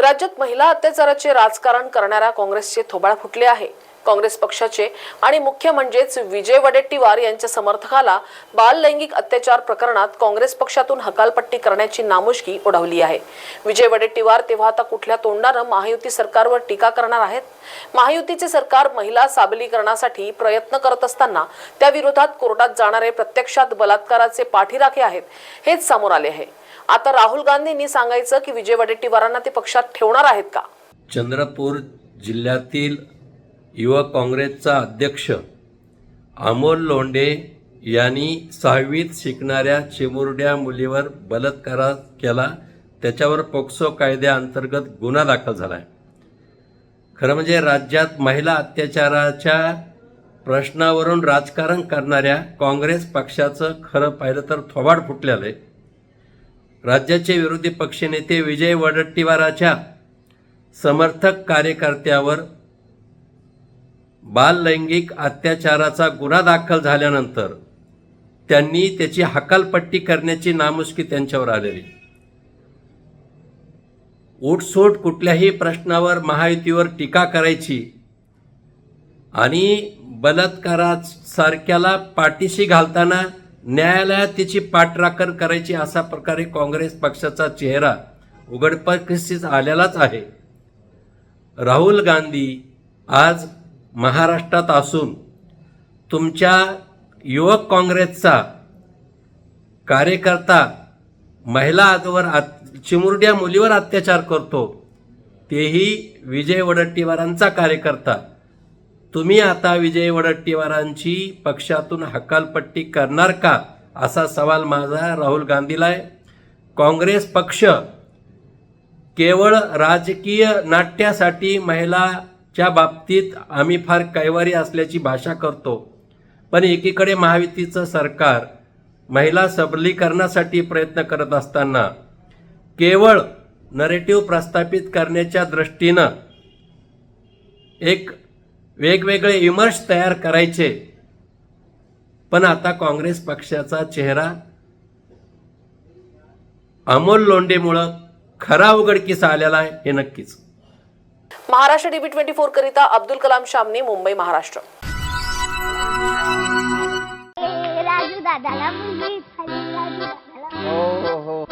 राज्यात महिला अत्याचाराचे राजकारण करणाऱ्या काँग्रेसचे थोबाळ फुटले आहे. काँग्रेस पक्षाचे आणि मुख्य म्हणजेच विजय वडेट्टीवार यांच्या समर्थकाला बाल लैंगिक अत्याचार प्रकरणात काँग्रेस पक्षातून हकालपट्टी करण्याची नामुष्की उडवली आहे. विजय वडेट्टीवार तेव्हा आता कुठल्या तोंडानं महायुती सरकारवर टीका करणार आहेत? महायुतीचे सरकार महिला साबलीकरणासाठी प्रयत्न करत असताना त्याविरोधात कोर्टात जाणारे प्रत्यक्षात बलात्काराचे पाठीराखे आहेत हेच समोर आले आहे. आता राहुल गांधींनी सांगायचं की विजय वडेट्टीवारांना ते पक्षात ठेवणार आहेत का? चंद्रपूर जिल्ह्यातील युवक काँग्रेसचा अध्यक्ष अमोल लोंढे यांनी सहावीत शिकणाऱ्या चिमुरड्या मुलीवर बलात्कार केला. त्याच्यावर पोक्सो कायद्याअंतर्गत गुन्हा दाखल झाला आहे खरं म्हणजे राज्यात महिला अत्याचाराच्या प्रश्नावरून राजकारण करणाऱ्या काँग्रेस पक्षाचं खरं पाहिलं तर थोबाड फुटलेलं आहे. राज्याचे विरोधी पक्षनेते विजय वडट्टीवाराच्या समर्थक कार्यकर्त्यावर बाललैंगिक अत्याचाराचा गुन्हा दाखल झाल्यानंतर त्यांनी त्याची हकालपट्टी करण्याची नामुष्की त्यांच्यावर आलेली. उठसूट कुठल्याही प्रश्नावर महायुतीवर टीका करायची आणि बलात्कारासारख्याला पाठीशी घालताना न्यायालयात तिची पाठराखण करायची असा प्रकारे काँग्रेस पक्षाचा चेहरा उघडपकीस आलेलाच आहे. राहुल गांधी आज महाराष्ट्रात असून तुमच्या युवक काँग्रेसचा कार्यकर्ता महिला आजवर आत चिमुरड्या मुलीवर अत्याचार करतो तेही विजय वडट्टीवारांचा कार्यकर्ता. तुम्ही आता विजय वडट्टीवारांची पक्षातून हकालपट्टी करणार का? असा सवाल माझा राहुल गांधीला आहे. काँग्रेस पक्ष केवळ राजकीय नाट्यासाठी महिलाच्या बाबतीत आम्ही फार कैवारी असल्याची भाषा करतो. पण एकीकडे महायुतीचं सरकार महिला सबलीकरणासाठी प्रयत्न करत असताना केवळ नरेटिव्ह प्रस्थापित करण्याच्या दृष्टीनं एक वेगवेगळे विमर्श तयार करायचे. पण आता काँग्रेस पक्षाचा चेहरा अमोल लोंढेमुळं खरा उघडकीस आलेला आहे हे नक्कीच. महाराष्ट्र टीव्ही ट्वेंटी फोर करिता अब्दुल कलाम शामनी मुंबई महाराष्ट्र. हो हो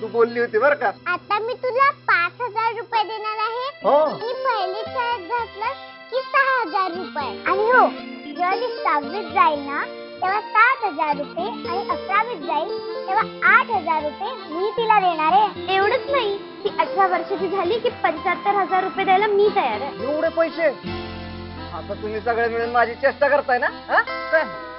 तू बोलली होती बर का? आता मी तुला पाच हजार रुपये देणार हो. आणि पहिली शाळेत घातलं की सहा हजार रुपये. आणि हो. जेव्हा सहावीत जाईल ना तेव्हा सात हजार रुपये आणि अकरावीत जाईल तेव्हा आठ हजार रुपये मी तिला देणार आहे. एवढंच नाही. ती अठरा वर्षाची झाली की पंच्याहत्तर हजार रुपये द्यायला मी तयार आहे. एवढे पैसे? आता तुम्ही सगळे मिळून माझी चेष्टा करताय ना? हा? काय?